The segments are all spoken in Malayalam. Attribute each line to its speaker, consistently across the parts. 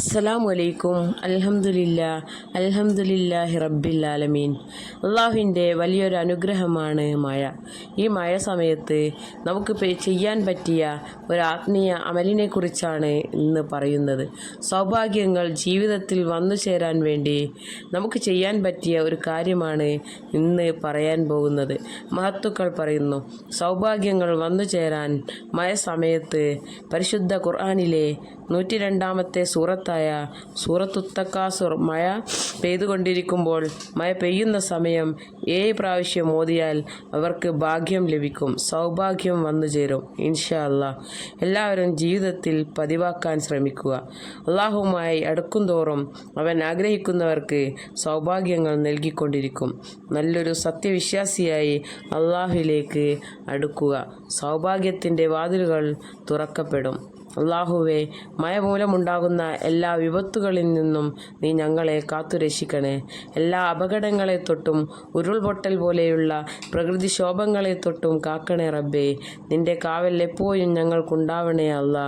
Speaker 1: അസ്സലാമു അലൈക്കും അൽഹംദുലില്ല അൽഹംദുലില്ലാഹി റബ്ബിൽ ആലമീൻ അള്ളാഹുവിന്റെ വലിയൊരു അനുഗ്രഹമാണ് മഴ. ഈ മഴ സമയത്ത് നമുക്ക് ചെയ്യാൻ പറ്റിയ ഒരു ആത്മീയ അമലിനെക്കുറിച്ചാണ് ഇന്ന് പറയുന്നത്. സൗഭാഗ്യങ്ങൾ ജീവിതത്തിൽ വന്നു ചേരാൻ വേണ്ടി നമുക്ക് ചെയ്യാൻ പറ്റിയ ഒരു കാര്യമാണ് ഇന്ന് പറയാൻ പോകുന്നത്. മഹത്തുക്കൾ പറയുന്നു സൗഭാഗ്യങ്ങൾ വന്നു ചേരാൻ മഴ സമയത്ത് പരിശുദ്ധ ഖുർആാനിലെ നൂറ്റി രണ്ടാമത്തെ സൂറത്തായ സൂറത്തുത്തക്കാസുർ മഴ പെയ്തുകൊണ്ടിരിക്കുമ്പോൾ മഴ പെയ്യുന്ന സമയം ഏഴ് പ്രാവശ്യം ഓതിയാൽ അവർക്ക് ഭാഗ്യം ലഭിക്കും സൗഭാഗ്യം വന്നു ചേരും ഇൻഷാ അല്ലാ എല്ലാവരും ജീവിതത്തിൽ പതിവാക്കാൻ ശ്രമിക്കുക. അള്ളാഹുമായി അടുക്കും തോറും അവൻ ആഗ്രഹിക്കുന്നവർക്ക് സൗഭാഗ്യങ്ങൾ നൽകിക്കൊണ്ടിരിക്കും. നല്ലൊരു സത്യവിശ്വാസിയായി അള്ളാഹുവിലേക്ക് അടുക്കുക. സൗഭാഗ്യത്തിന്റെ വാതിലുകൾ തുറക്കപ്പെടും. അള്ളാഹുവെ മഴ മൂലമുണ്ടാകുന്ന എല്ലാ വിപത്തുകളിൽ നിന്നും നീ ഞങ്ങളെ കാത്തുരക്ഷിക്കണേ. എല്ലാ അപകടങ്ങളെ തൊട്ടും ഉരുൾപൊട്ടൽ പോലെയുള്ള പ്രകൃതിക്ഷോഭങ്ങളെ തൊട്ടും കാക്കണേ റബ്ബേ. നിന്റെ കാവൽ എപ്പോഴും ഞങ്ങൾക്കുണ്ടാവണേ അല്ല.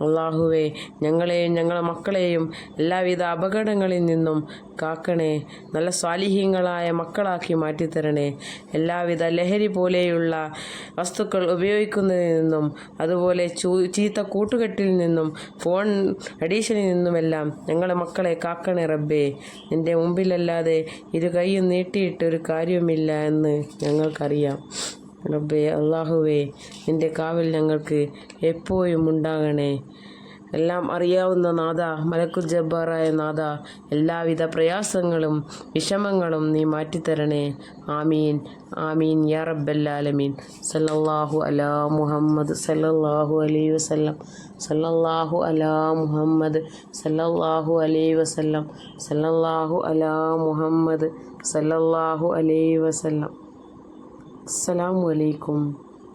Speaker 1: അള്ളാഹുവെ ഞങ്ങളെയും ഞങ്ങളുടെ മക്കളെയും എല്ലാവിധ അപകടങ്ങളിൽ നിന്നും കാക്കണേ. നല്ല സ്വാലിഹ്യങ്ങളായ മക്കളാക്കി മാറ്റിത്തരണേ. എല്ലാവിധ ലഹരി പോലെയുള്ള വസ്തുക്കൾ ഉപയോഗിക്കുന്നതിൽ നിന്നും അതുപോലെ ചീത്ത ചീത്ത കൂട്ടുകെട്ടിൽ നിന്നും ഫോൺ അഡീഷനിൽ നിന്നുമെല്ലാം ഞങ്ങളെ മക്കളെ കാക്കണേ റബ്ബേ. നിന്റെ മുമ്പിലല്ലാതെ ഇരു കൈയും നീട്ടിയിട്ട് ഒരു കാര്യവുമില്ല എന്ന് ഞങ്ങൾക്കറിയാം. റബ്ബേ അള്ളാഹുവേ നിന്റെ കാവൽ ഞങ്ങൾക്ക് എപ്പോഴും ഉണ്ടാകണേ. എല്ലാം അറിയാവുന്ന നാഥ മലക്കുൽ ജബ്ബാറായ നാഥ. എല്ലാവിധ പ്രയാസങ്ങളും വിഷമങ്ങളും നീ മാറ്റിത്തരണേ. ആമീൻ ആമീൻ യാ റബ്ബല്ലാലമീൻ. സല്ലല്ലാഹു അലാ മുഹമ്മദ് സല്ലല്ലാഹു അലൈ വസല്ലം. സല്ലല്ലാഹു അലാ മുഹമ്മദ് സല്ലല്ലാഹു അലൈ വസല്ലം. സല്ലല്ലാഹു അലാ മുഹമ്മദ് സല്ലല്ലാഹു അലൈ വസല്ലം. അസ്സലാമു അലൈക്കും.